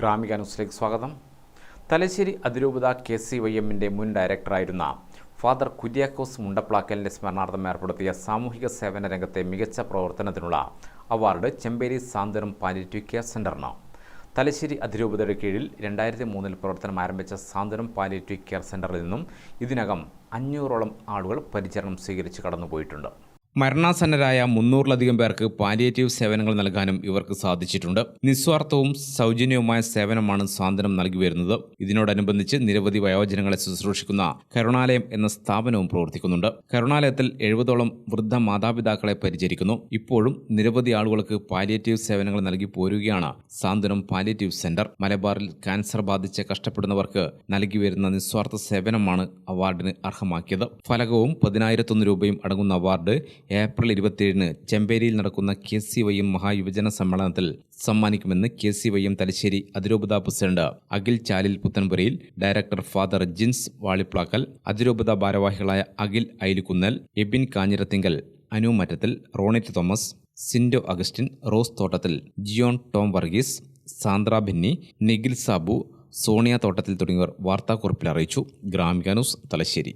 ഗ്രാമിക ന്യൂസിലേക്ക് സ്വാഗതം. തലശ്ശേരി അതിരൂപത കെ സി വൈ എമ്മിന്റെ മുൻ ഡയറക്ടറായിരുന്ന ഫാദർ കുര്യാക്കോസ് മുണ്ടപ്ലാക്കലിന്റെ സ്മരണാർത്ഥം ഏർപ്പെടുത്തിയ സാമൂഹിക സേവന രംഗത്തെ മികച്ച പ്രവർത്തനത്തിനുള്ള award Chemperi Santhwanam palliative care സെന്ററിന് Thalassery അതിരൂപതയുടെ കീഴിൽ രണ്ടായിരത്തി മൂന്നിൽ പ്രവർത്തനം ആരംഭിച്ച സാന്ത്വനം പാലിറ്റീവ് കെയർ സെന്ററിൽ നിന്നും ഇതിനകം അഞ്ഞൂറോളം ആളുകൾ പരിചരണം സ്വീകരിച്ച് കടന്നുപോയിട്ടുണ്ട്. മരണാസന്നരായ മുന്നൂറിലധികം പേർക്ക് പാലിയേറ്റീവ് സേവനങ്ങൾ നൽകാനും ഇവർക്ക് സാധിച്ചിട്ടുണ്ട്. നിസ്വാർത്ഥവും സൗജന്യവുമായ സേവനമാണ് സാന്ത്വനം നൽകി വരുന്നത്. ഇതിനോടനുബന്ധിച്ച് നിരവധി വയോജനങ്ങളെ ശുശ്രൂഷിക്കുന്ന കരുണാലയം എന്ന സ്ഥാപനവും പ്രവർത്തിക്കുന്നുണ്ട്. കരുണാലയത്തിൽ എഴുപതോളം വൃദ്ധ മാതാപിതാക്കളെ പരിചരിക്കുന്നു. ഇപ്പോഴും നിരവധി ആളുകൾക്ക് പാലിയേറ്റീവ് സേവനങ്ങൾ നൽകി പോരുകയാണ് സാന്ത്വനം പാലിയേറ്റീവ് സെന്റർ. മലബാറിൽ ക്യാൻസർ ബാധിച്ച് കഷ്ടപ്പെടുന്നവർക്ക് നൽകി വരുന്ന നിസ്വാർത്ഥ സേവനമാണ് അവാർഡിന് അർഹമാക്കിയത്. ഫലകവും പതിനായിരത്തൊന്ന് രൂപയും അടങ്ങുന്ന അവാർഡ് ഏപ്രിൽ ഇരുപത്തിയേഴിന് ചെമ്പേരിയിൽ നടക്കുന്ന കെ സി വൈ എം മഹായുവജന സമ്മേളനത്തിൽ സമ്മാനിക്കുമെന്ന് K C Y M Thalassery അതിരൂപത president Akhil Chalil Puthenpurayil director father Jins Valiplackal അതിരൂപത ഭാരവാഹികളായ Akhil Ayilukunnel Ebin Kanjirathinkal Anu Mattathil Ronit Thomas Sindo Augustine rose Thottathil ജിയോൺ Tom Varghese Sandra Binni Nikhil Sabu Sonia Thottathil തുടങ്ങിയവർ വാർത്താക്കുറിപ്പിൽ അറിയിച്ചു. ഗ്രാമിക ന്യൂസ് തലശ്ശേരി.